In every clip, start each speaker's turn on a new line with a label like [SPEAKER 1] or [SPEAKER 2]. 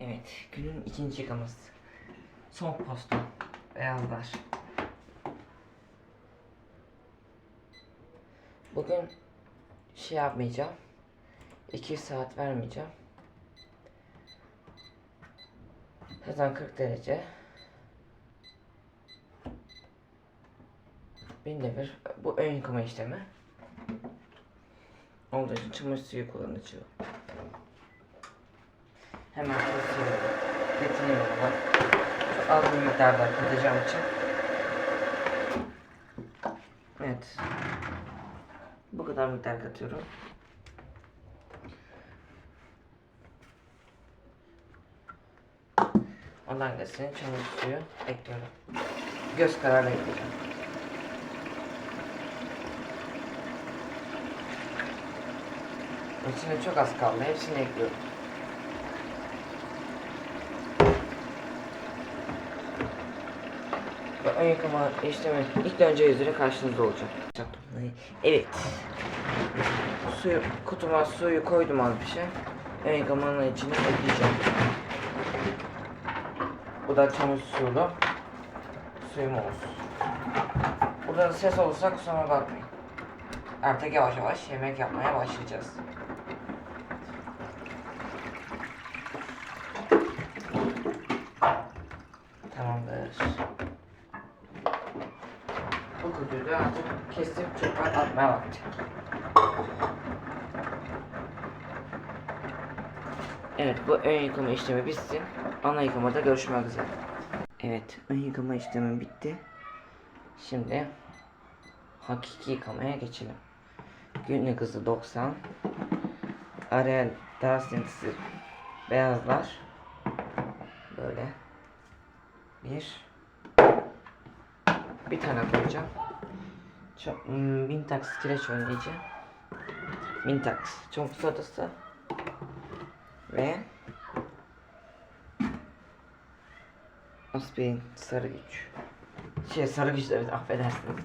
[SPEAKER 1] Evet, günün ikinci yıkaması. Son posta. Beyazlar. Bugün şey yapmayacağım. 2 saat vermeyeceğim. Zaten 40 derece. Binde bir. Bu ön yıkama işlemi. Olduğu için çamaşır suyu kullanacağım. Hemen kesiyorum. Bak. Çok az bir miktarda katacağım için. Evet. Bu kadar miktar katıyorum. Ondan geçsin çamaşır suyu ekliyorum. Göz kararı ekleyeceğim. İçine çok az kaldı. Hepsini ekliyorum. Ve ön yıkama işlemi ilk önce yüzüyle karşınızda olacak. Evet. Suyu, kutuma suyu koydum az bir şey. Ön yıkamanın içine ekleyeceğim. Bu da çamaşır suyulu suyum olsun. Burada da ses olursa kusura bakmayın. Artık yavaş yavaş yemek yapmaya başlayacağız. Tamamdır. Da artık kesip çöpe atmaya vakti. Evet bu ön yıkama işlemi bitsin. Ana yıkamada görüşmek üzere. Evet ön yıkama işlemi bitti. Şimdi hakiki yıkamaya geçelim. Günlük hızı 90. Ariel daha sintisi beyazlar. Böyle. Bir. Bir tane koyacağım. Çok, hmm, Mintax kireç önleyici. Mintax çabuk sodası. Ve aspirin sarı güç. Şey sarı güç evet affedersiniz.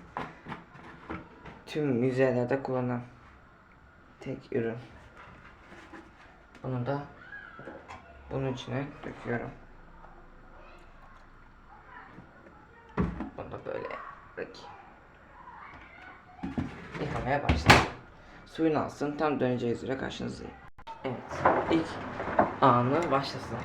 [SPEAKER 1] Tüm müzelerde kullanılan tek ürün. Bunu da bunun içine döküyorum. Bunu da böyle bırakayım. Yıkamaya başlayalım. Suyunu alsın tam döneceği üzere karşınızdayım. Evet ilk anı başlasın.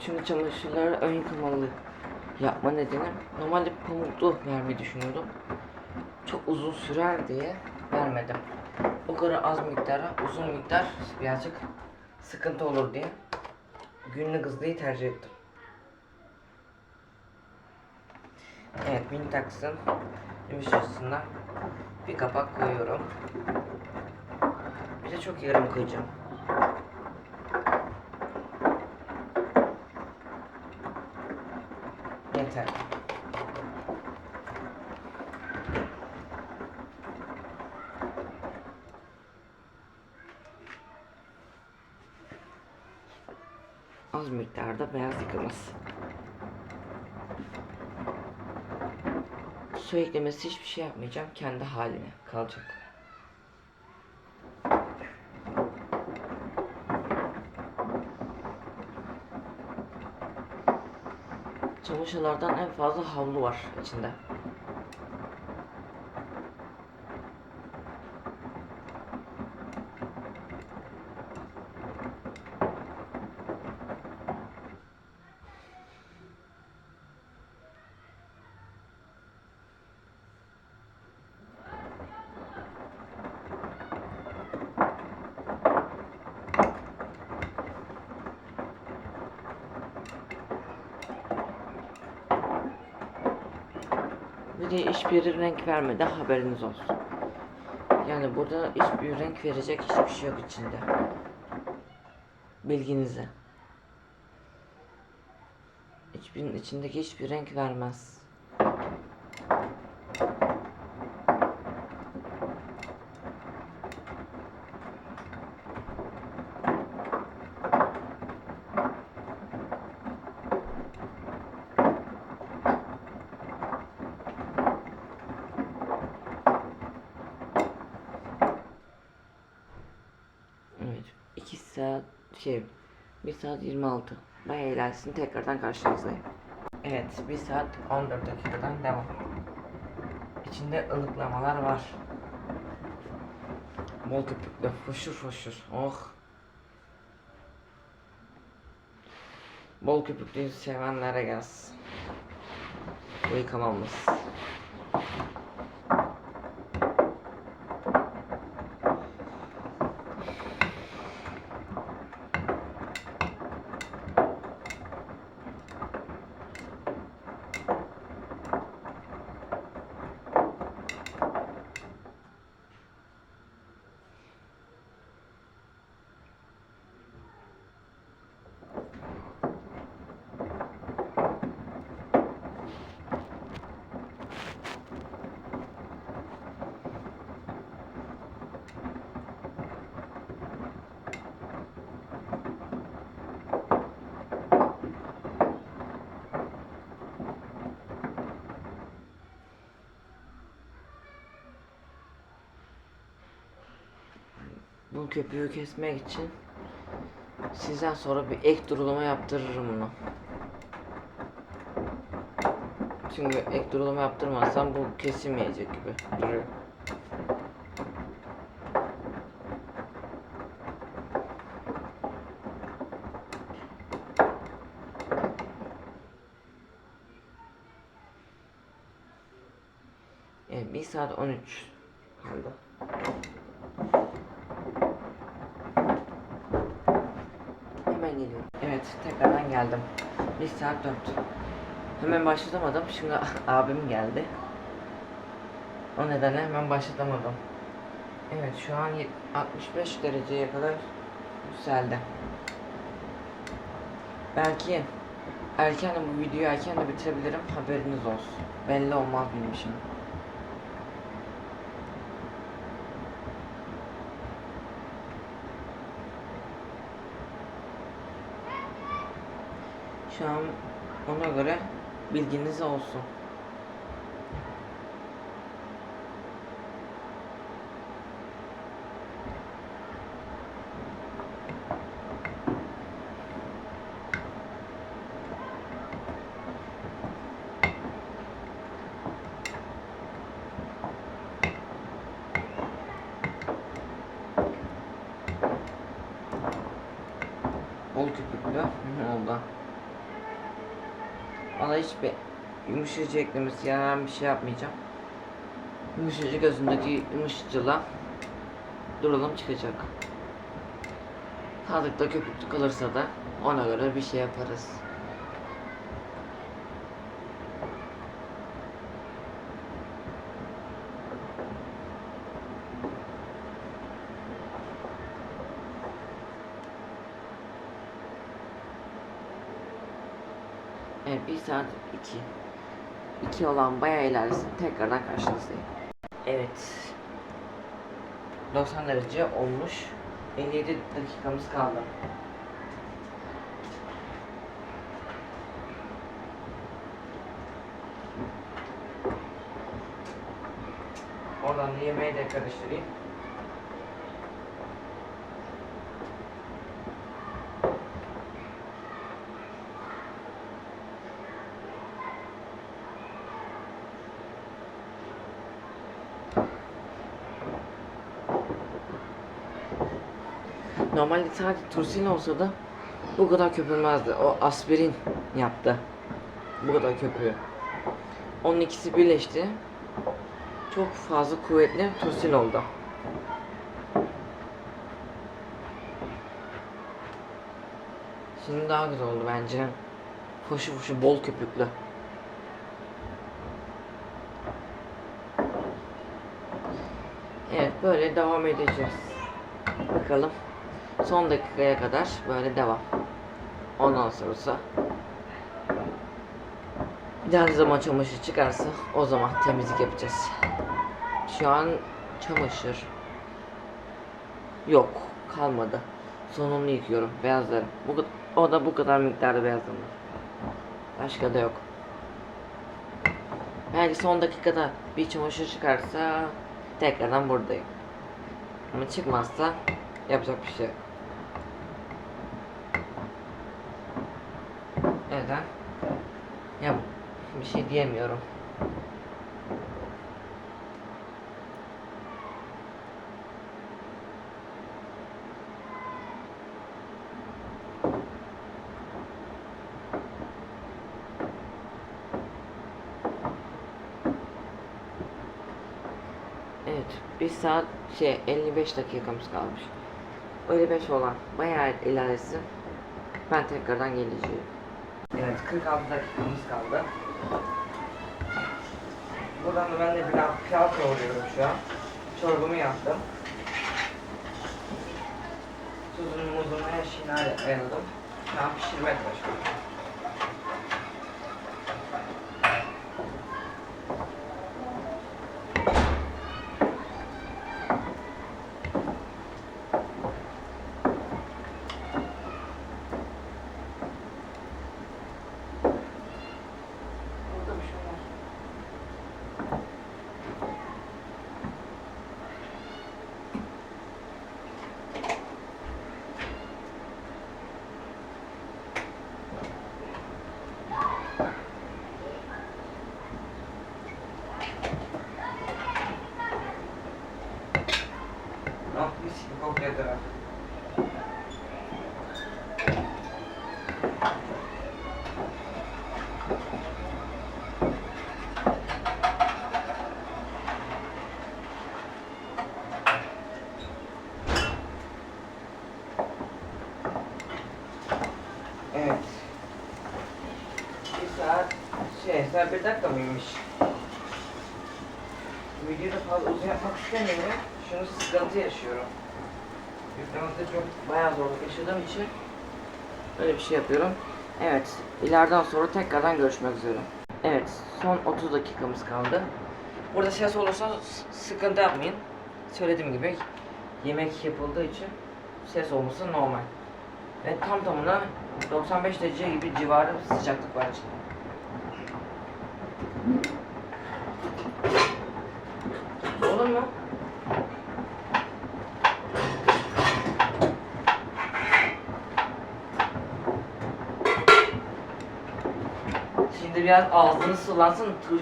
[SPEAKER 1] Şimdi çamaşırları ön yıkamalı yapma nedenim normalde pamuklu vermeyi düşünüyordum. Çok uzun sürer diye vermedim. O kadar az miktara uzun miktar birazcık sıkıntı olur diye günlük hızlıyı tercih ettim. Evet Mintax'ın yumuşacısından bir kapak koyuyorum. Bir de çok yarım koyacağım. Yeter. Az miktarda beyaz yıkaması. Su eklemesi hiçbir şey yapmayacağım. Kendi haline kalacak. Çamaşırlardan en fazla havlu var içinde. De hiçbir renk vermedi haberiniz olsun. Yani burada hiçbir renk verecek hiçbir şey yok içinde. Bilginize. Hiçbirinin içindeki hiçbir renk vermez. Saat şey 1 saat 26. Bayağı ilerlesin tekrardan karşınızdayım. Evet 1 saat 14 dakikadan devam. İçinde ılıklamalar var. Bol köpüklü foşur foşur. Oh. Bol köpüklüyü sevenlere gelsin. Bu yıkamamız. Bu köpüğü kesmek için sizden sonra bir ek durulama yaptırırım bunu. Çünkü ek durulama yaptırmazsam bu kesilmeyecek gibi duruyor. Evet 1 saat 13 kaldı. Hemen geliyorum. Evet, tekrardan geldim. Bir saat dört. Hemen başlatamadım. Şimdi abim geldi. O nedenle hemen başlatamadım. Evet, şu an yet- 65 dereceye kadar yükseldi. Belki erken de bu videoyu erken de bitirebilirim. Haberiniz olsun. Belli olmaz benim için. Şu an ona göre bilginiz olsun. Bol köpüklü oldu. Hiçbir yumuşatıcı eklemesi yaran bir şey yapmayacağım. Yumuşatıcı gözündeki yumuşatıcıyla duralım çıkacak. Sadıkta köpüklü kalırsa da ona göre bir şey yaparız. Evet 1 saat 2. 2 olan bayağı ilerlesin. Tekrardan karşınızdayım. Evet. 90 derece olmuş. 57 dakikamız kaldı. Oradan da yemeği de karıştırayım. Normalde sadece tursin olsa da bu kadar köpürmezdi. O aspirin yaptı. Bu kadar köpüğü. Onun ikisi birleşti. Çok fazla kuvvetli tursin oldu. Şimdi daha güzel oldu bence. Foşu foşu bol köpüklü. Evet böyle devam edeceğiz. Bakalım. Son dakikaya kadar böyle devam. Ondan sonrası bir daha ne zaman çamaşır çıkarsa o zaman temizlik yapacağız. Şu an çamaşır yok kalmadı. Sonunu yıkıyorum beyazları. Bu, o da bu kadar miktarda beyazım var. Başka da yok. Belki son dakikada bir çamaşır çıkarsa tekrardan buradayım. Ama çıkmazsa yapacak bir şey yok. Neden? Ya bir şey diyemiyorum. Evet, bir saat şey 55 dakikamız kalmış. 55 olan bayağı ilerlesin. Ben tekrardan geleceğim. Evet, 46 dakikamız kaldı. Buradan da ben de biraz pilav kavuruyorum şu an. Çorbamı yaptım. Tuzunu, muzunu, her şeyini ayarladım. Şu an pişirmeye başlıyorum. Burada bir şey var. Ah, mis gibi kokuyor taraf. Evet. Bir saat, şey, saat bir dakika mıymış? Videoyu da fazla uzun yapmak istemiyorum. Şunu sıkıntı yaşıyorum. Yüklemekte çok bayağı zorluk yaşadığım için böyle bir şey yapıyorum. Evet, ileriden sonra tekrardan görüşmek üzere. Evet, son 30 dakikamız kaldı. Burada ses olursa sıkıntı yapmayın. Söylediğim gibi yemek yapıldığı için ses olması normal. Ve tam tamına 95 derece gibi civarı sıcaklık var içinde. Olur mu? Şimdi biraz ağzınız sulansın, tur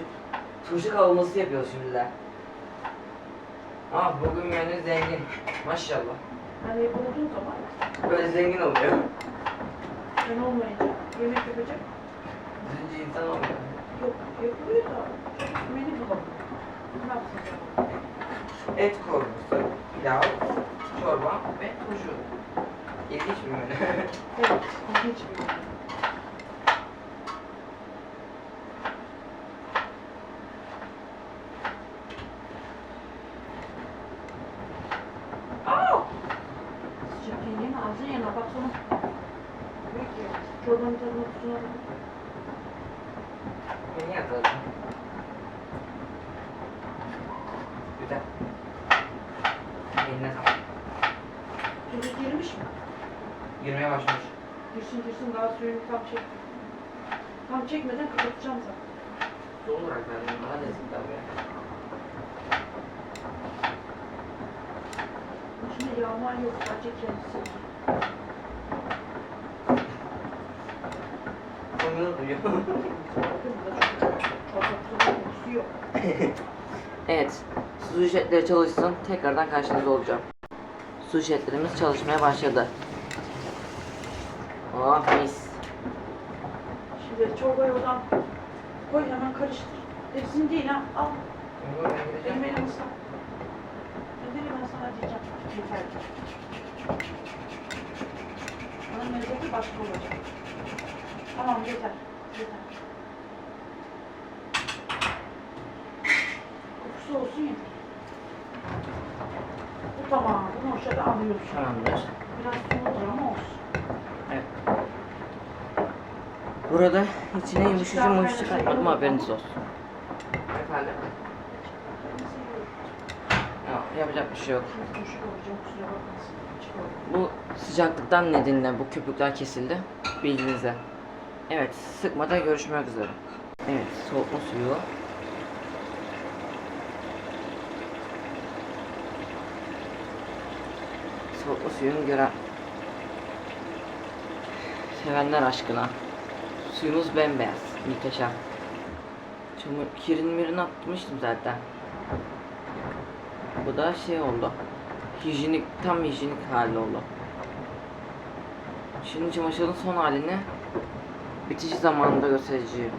[SPEAKER 1] turşu kavurması yapıyoruz şimdi de. Ah bugün menü zengin. Maşallah.
[SPEAKER 2] Hani bulduğun zaman
[SPEAKER 1] Böyle zengin oluyor.
[SPEAKER 2] ben olmayınca yemek yapacak.
[SPEAKER 1] Zinci insan olmuyor.
[SPEAKER 2] Yapılıyor da menü bulamıyor. Ne yapacağız?
[SPEAKER 1] Et kavurması, pilav, çorba ve turşu. İlginç bir menü.
[SPEAKER 2] Evet, ilginç bir menü. Girsin daha suyunu tam çek. Tam çekmeden kapatacağım zaten.
[SPEAKER 1] Doğal olarak verdim. Daha lezzetli tabii.
[SPEAKER 2] İçinde yağma yok. Sadece kendisi.
[SPEAKER 1] Sonunu duyuyor.
[SPEAKER 2] Kokusu yok.
[SPEAKER 1] evet. Su jetleri çalışsın. Tekrardan karşınızda olacağım. Su jetlerimiz çalışmaya başladı. Oh mis.
[SPEAKER 2] Şimdi çorbayı oradan koy hemen karıştır. Hepsini değil ha. Al. Benim elim ıslak. Ben derim ben sana diyeceğim. Yeter. Onun lezzeti başka olacak. Tamam yeter. Yeter. Kokusu olsun yeter. Bu tamam. Bunu şöyle alıyoruz.
[SPEAKER 1] Tamamdır.
[SPEAKER 2] Biraz suludur ama olsun.
[SPEAKER 1] Burada içine yumuşacık yumuşacık katmadım haberiniz olsun. Efendim? Yok, yapacak bir şey yok. Bu sıcaklıktan nedeniyle bu köpükler kesildi. Bilginize. Evet, sıkmada görüşmek üzere. Evet, soğutma suyu. Soğutma suyunu gören sevenler aşkına. Suyumuz bembeyaz. Muhteşem. Çamur kirin mirin atmıştım zaten. Bu da şey oldu. Hijyenik, tam hijyenik hali oldu. Şimdi çamaşırın son halini bitiş zamanında göstereceğim.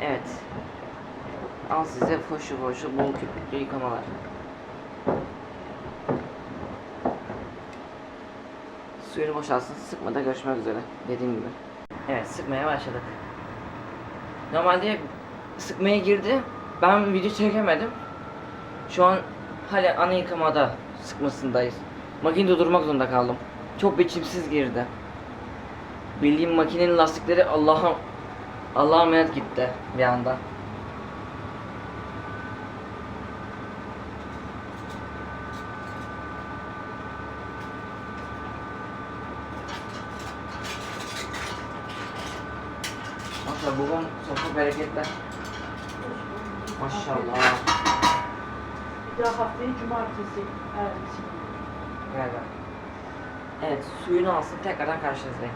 [SPEAKER 1] Evet. Al size foşu foşu bol köpüklü yıkamalar. Suyunu boşalsın. Sıkmada görüşmek üzere. Dediğim gibi. Evet sıkmaya başladık. Normalde sıkmaya girdi. Ben video çekemedim. Şu an hala ana yıkamada sıkmasındayız. Makinede durmak zorunda kaldım. Çok biçimsiz girdi. Bildiğim makinenin lastikleri Allah'a Allah'a emanet gitti bir anda. Maşallah babam sofa bereketli. Maşallah.
[SPEAKER 2] Bir daha haftaya cumartesi. Ertesi.
[SPEAKER 1] Galiba. Evet, suyunu alsın tekrardan karşınızdayım.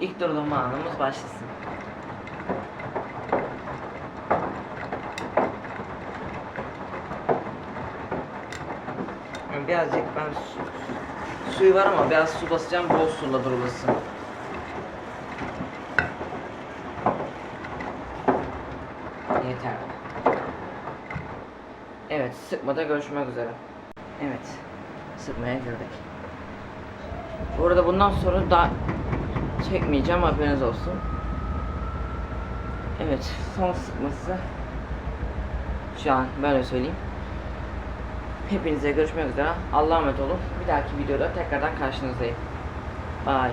[SPEAKER 1] İlk durulma anımız başlasın. Birazcık ben su, suyu var ama biraz su basacağım bol suyla durulasın. Yeter. Evet, sıkmada görüşmek üzere. Evet, sıkmaya girdik. Bu arada bundan sonra daha çekmeyeceğim haberiniz olsun. Evet, son sıkması şu an böyle söyleyeyim. Hepinize görüşmek üzere. Allah'a emanet olun. Bir dahaki videoda tekrardan karşınızdayım. Bye.